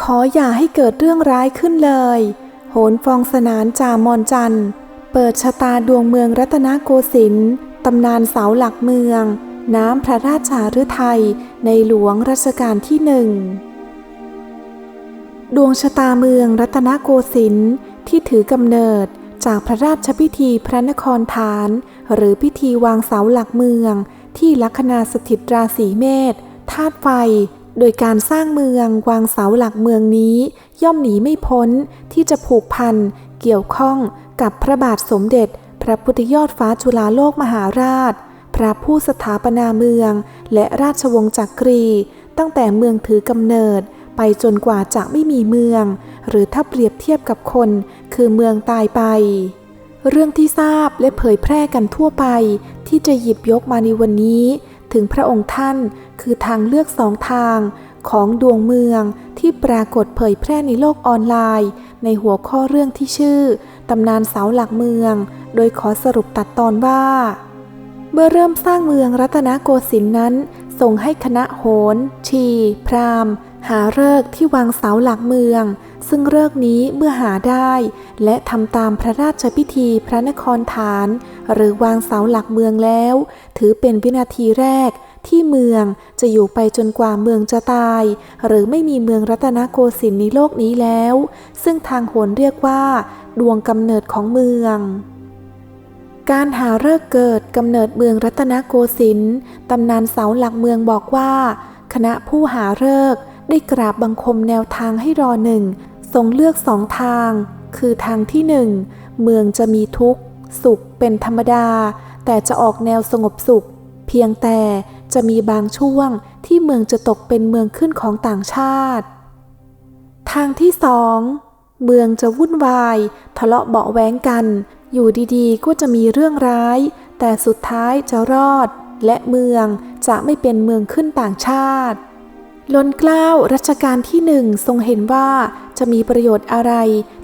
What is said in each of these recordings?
ขออย่าให้เกิดเรื่องร้ายขึ้นเลย โหนฟองสนานจามอนจันทร์ เปิดชะตาดวงเมืองรัตนโกสินทร์ตำนานเสาหลักเมือง น้ำพระราชาฤทัยในหลวงรัชกาลที่หนึ่ง ดวงชะตาเมืองรัตนโกสินทร์ที่ถือกำเนิดจากพระราชพิธีพระนครฐาน หรือพิธีวางเสาหลักเมือง ที่ลัคนาสถิตราศีเมษธาตุไฟ โดยการสร้างเมืองวางเสาหลักเมืองนี้ ย่อมหนีไม่พ้นที่จะผูกพันเกี่ยวข้องกับพระบาทสมเด็จ พระพุทธยอดฟ้าจุฬาโลกมหาราช พระผู้สถาปนาเมือง และราชวงศ์จักรี ตั้งแต่เมืองถือกำเนิด ไปจนกว่าจะไม่มีเมือง หรือถ้าเปรียบเทียบกับคน คือเมืองตายไป เรื่องที่ทราบและเผยแพร่กันทั่วไป ที่จะหยิบยกมาในวันนี้ ถึงพระองค์ท่าน คือทางเลือกสองทางของดวงเมืองที่ปรากฏเผยแพร่ในโลกออนไลน์ ในหัวข้อเรื่องที่ชื่อตำนานเสาหลักเมือง โดยขอสรุปตัดตอนว่า เมื่อเริ่มสร้างเมืองรัตนโกสินทร์นั้นส่งให้คณะโหน ชี พราหมณ์ หาเลิกที่วางเสาหลักเมือง ซึ่งเลิกนี้เมื่อหาได้ และทำตามพระราชพิธีพระนครฐาน หรือวางเสาหลักเมืองแล้ว ถือเป็นวินาทีแรก ที่เมืองจะอยู่ไปจนกว่าเมืองจะตาย หรือไม่มีเมืองรัตนโกสินทร์ในโลกนี้แล้ว ซึ่งทางโหนเรียกว่า ดวงกำเนิดของเมืองการหาเลิกเกิดกำเนิดเมืองรัตนโกสินทร์ตำนานเสาหลักเมืองบอกว่า คณะผู้หาเลิกได้กราบบังคมแนวทางให้รอหนึ่งทรงเลือกสองทาง คือทางที่หนึ่งเมืองจะมีทุกข์ สุขเป็นธรรมดา แต่จะออกแนวสงบสุข เพียงแต่ จะมีบางช่วงที่เมืองจะตกเป็นเมืองขึ้นของต่างชาติ ทางที่สองเมืองจะวุ่นวาย ทะเลาะเบาะแว้งกัน อยู่ดีๆ ก็จะมีเรื่องร้าย แต่สุดท้ายจะรอด และเมืองจะไม่เป็นเมืองขึ้นต่างชาติ ล้นเกล้ารัชกาลที่หนึ่งทรงเห็นว่าจะมีประโยชน์อะไร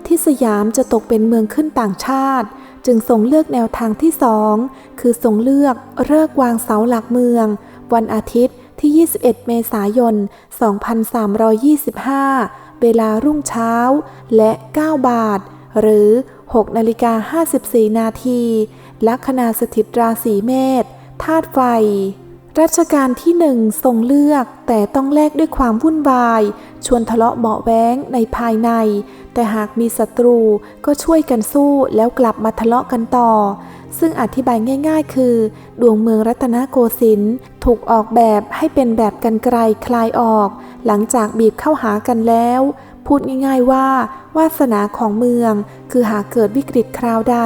ที่สยามจะตกเป็นเมืองขึ้นต่างชาติ จึงทรงเลือกแนวทางที่สองคือทรงเลือกเลิกวางเสาหลักเมือง วันอาทิตย์ที่ 21 เมษายน 2325 เวลารุ่งเช้า และ 9 บาท หรือ 6 นาฬิกา 54 นาที ลัคนาสถิตราศีเมษธาตุไฟ รัชกาลที่หนึ่งทรงเลือก แต่ต้องแลกด้วยความวุ่นวาย ชวนทะเลาะเบาแว้งในภายใน แต่หากมีศัตรูก็ช่วยกันสู้แล้วกลับมาทะเลาะกันต่อ ซึ่งอธิบายง่าย ๆ คือ ดวงเมืองรัตนโกสินทร์ถูกออกแบบให้เป็นแบบกันไกลคลายออก หลังจากบีบเข้าหากันแล้ว พูดง่าย ๆว่า วาสนาของเมือง คือหากเกิดวิกฤตคราวใด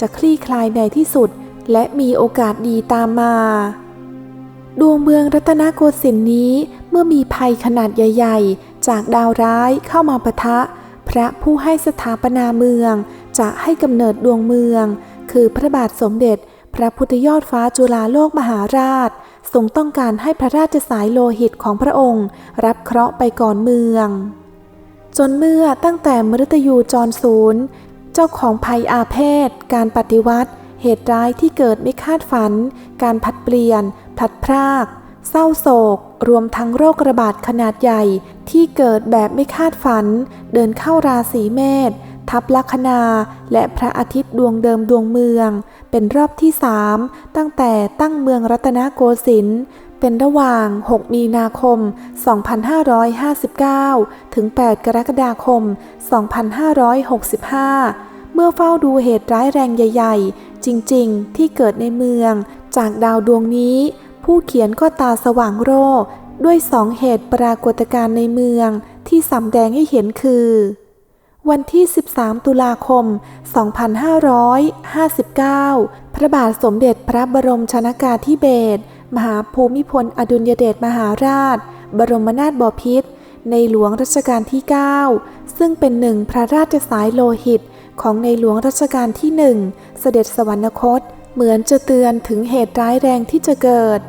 จะคลี่คลายในที่สุด และมีโอกาสดีตามมา ดวงเมืองรัตนโกสินทร์นี้เมื่อมีภัยขนาดใหญ่ ๆ จากดาวร้ายเข้ามาปะทะ พระผู้ให้สถาปนาเมืองจะให้กำเนิดดวงเมือง คือพระบาทสมเด็จ พระพุทธยอดฟ้าจุฬาโลกมหาราช ทรงต้องการให้พระราชสายโลหิตของพระองค์ รับเคราะห์ไปก่อนเมือง จนเมื่อตั้งแต่มฤตยูจรศูนย์ เจ้าของภัยอาเพศ การปฏิวัติ เหตุร้ายที่เกิดไม่คาดฝัน การผัดเปลี่ยนผัดพราก เศร้าโศก รวมทั้งโรคระบาดขนาดใหญ่ที่เกิดแบบไม่คาดฝัน เดินเข้าราศีเมษ ทับลัคนาและพระอาทิตย์ดวงเดิมดวงเมือง เป็นรอบที่สามตั้งแต่ตั้งเมืองรัตนโกสินทร์เป็นระหว่าง 6 มีนาคม 2559 ถึง 8 กรกฎาคม 2565 เมื่อเฝ้าดูเหตุร้ายแรงใหญ่ ๆ จริง ๆ ที่เกิดในเมือง จากดาวดวงนี้ ผู้เขียนก็ตาสว่างโรด้วยสองเหตุปรากฏการณ์ในเมืองที่สำแดงให้เห็นคือ วันที่ 13 ตุลาคม 2559 พระบาทสมเด็จพระบรมชนากาธิเบศร มหาภูมิพลอดุลยเดชมหาราช บรมนาถบพิตร ในหลวงรัชกาลที่ 9 ซึ่งเป็นหนึ่งพระราชสายโลหิตของในหลวงรัชกาลที่หนึ่งเสด็จสวรรคต เหมือนจะเตือนถึงเหตุร้ายแรงที่จะเกิด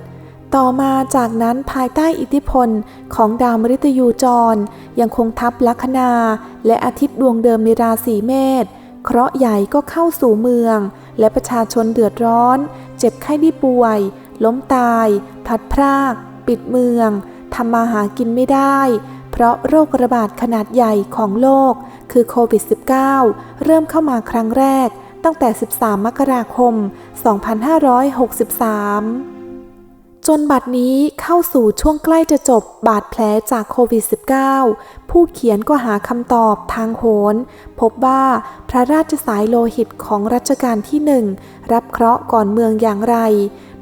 ต่อมาจากนั้นภายใต้อิทธิพลของดาวมฤตยูจร ยังคงทับลัคนา และอาทิตย์ดวงเดิมในราศีเมษเคราะห์ใหญ่ก็เข้าสู่เมือง และประชาชนเดือดร้อน เจ็บไข้ได้ป่วย ล้มตาย พลัดพราก ปิดเมืองทำมาหากินไม่ได้ เพราะโรคระบาดขนาดใหญ่ของโลก คือโควิด -19 เริ่มเข้ามาครั้งแรกตั้งแต่ 13 มกราคม 2563 จนบัดนี้เข้าสู่ช่วงใกล้จะจบบาดแผลจากโควิด -19 ผู้เขียนก็หาคำตอบทางโหน พบว่าพระราชสายโลหิตของรัชกาลที่หนึ่งรับเคราะห์ก่อนเมืองอย่างไร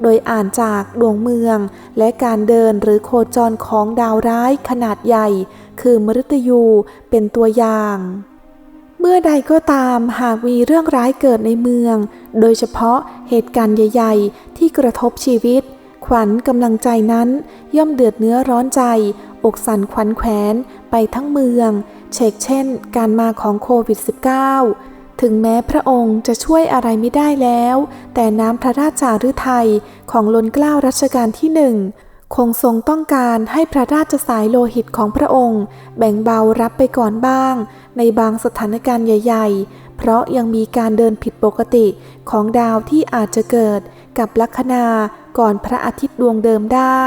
โดยอ่านจากดวงเมือง และการเดินหรือโคจรของดาวร้ายขนาดใหญ่ คือมฤตยูเป็นตัวอย่างเมื่อใดก็ตามหากมีเรื่องร้ายเกิดในเมือง โดยเฉพาะเหตุการณ์ใหญ่ ๆ ที่กระทบชีวิต ขวัญกำลังใจนั้นย่อมเดือดเนื้อร้อนใจ อกสั่นขวัญแขวนไปทั้งเมือง เชกเช่น การมาของโควิด -19 ถึงแม้พระองค์จะช่วยอะไรไม่ได้แล้ว แต่น้ำพระราชาฤทัยของล้นเกล้ารัชกาลที่หนึ่งคงทรงต้องการให้พระราชสายโลหิตของพระองค์ แบ่งเบารับไปก่อนบ้าง ในบางสถานการณ์ใหญ่ ๆ เพราะยังมีการเดินผิดปกติของดาวที่อาจจะเกิดกับลัคนา ก่อนพระอาทิตย์ดวงเดิมได้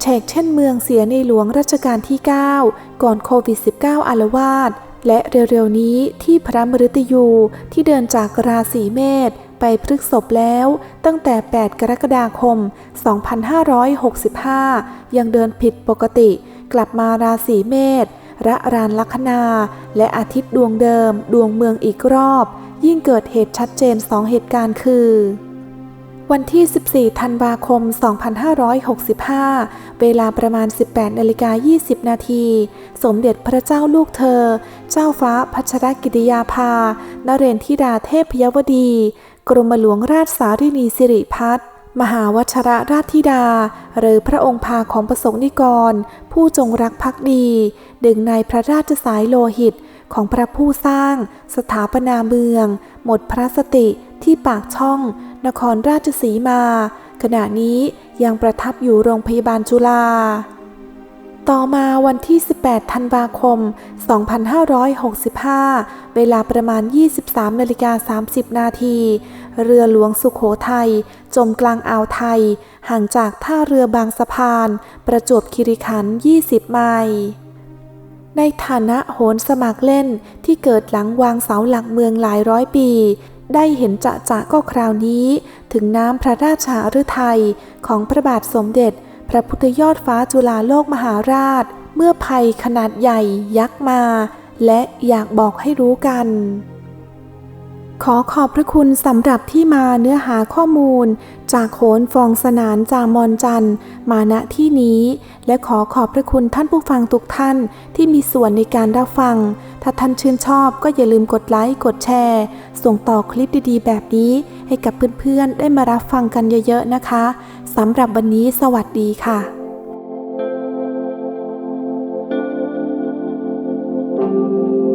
เชกเช่นเมืองเสียในหลวงรัชกาลที่ 9 ก่อนโควิด -19 อาลวาดและเร็วๆนี้ที่พระมฤตยูที่เดินจากราศีเมษไปพฤกษบแล้ว ตั้งแต่ 8 กรกฎาคม 2565 ยังเดินผิดปกติ กลับมาราศีเมษระรานลัคนา และอาทิตย์ดวงเดิม ดวงเมืองอีกรอบ ยิ่งเกิดเหตุชัดเจนสองเหตุการณ์คือ วันที่ 14 ธันวาคม 2565 เวลาประมาณ 18นาฬิกา20 นาที สมเด็จพระเจ้าลูกเธอ เจ้าฟ้าพัชรกิติยาภา นเรนทิดาเทพพยวดี กรมหลวงราชสารินีสิริพัฒน์มหาวัชระราชธิดา หรือพระองค์พาของประสงค์นิกร ผู้จงรักภักดี ดึงในพระราชสายโลหิตของพระผู้สร้าง สถาปนาเมือง หมดพระสติที่ปากช่อง นครราชสีมา ขณะนี้ยังประทับอยู่โรงพยาบาลจุฬาต่อมาวันที่ 18 ธันวาคม 2565 เวลาประมาณ 23นาฬิกา30 นาที เรือหลวงสุขโขทัย จมกลางอ่าวไทย ห่างจากท่าเรือบางสะพาน ประจวบคีรีขันธ์20 ไมล์ในฐานะโหนสมัครเล่นที่เกิดหลังวางเสาหลักเมืองหลายร้อยปีได้เห็นจะจะก็คราวนี้ ถึงน้ำพระราชาฤทัยของพระบาทสมเด็จ พระพุทธยอดฟ้าจุฬาโลกมหาราช เมื่อภัยขนาดใหญ่ยักษ์มา และอยากบอกให้รู้กัน ขอขอบพระคุณสำหรับที่มาเนื้อหาข้อมูล จากโขนฟองสนานจามอนจันต์มาณที่นี้ และขอขอบพระคุณท่านผู้ฟังทุกท่านที่มีส่วนในการรับฟัง ถ้าท่านชื่นชอบก็อย่าลืมกดไลค์ กดแชร์ ส่งต่อคลิปดีๆ แบบนี้ ให้กับเพื่อนๆ ได้มารับฟังกันเยอะๆนะคะสำหรับวันนี้สวัสดีค่ะ thank you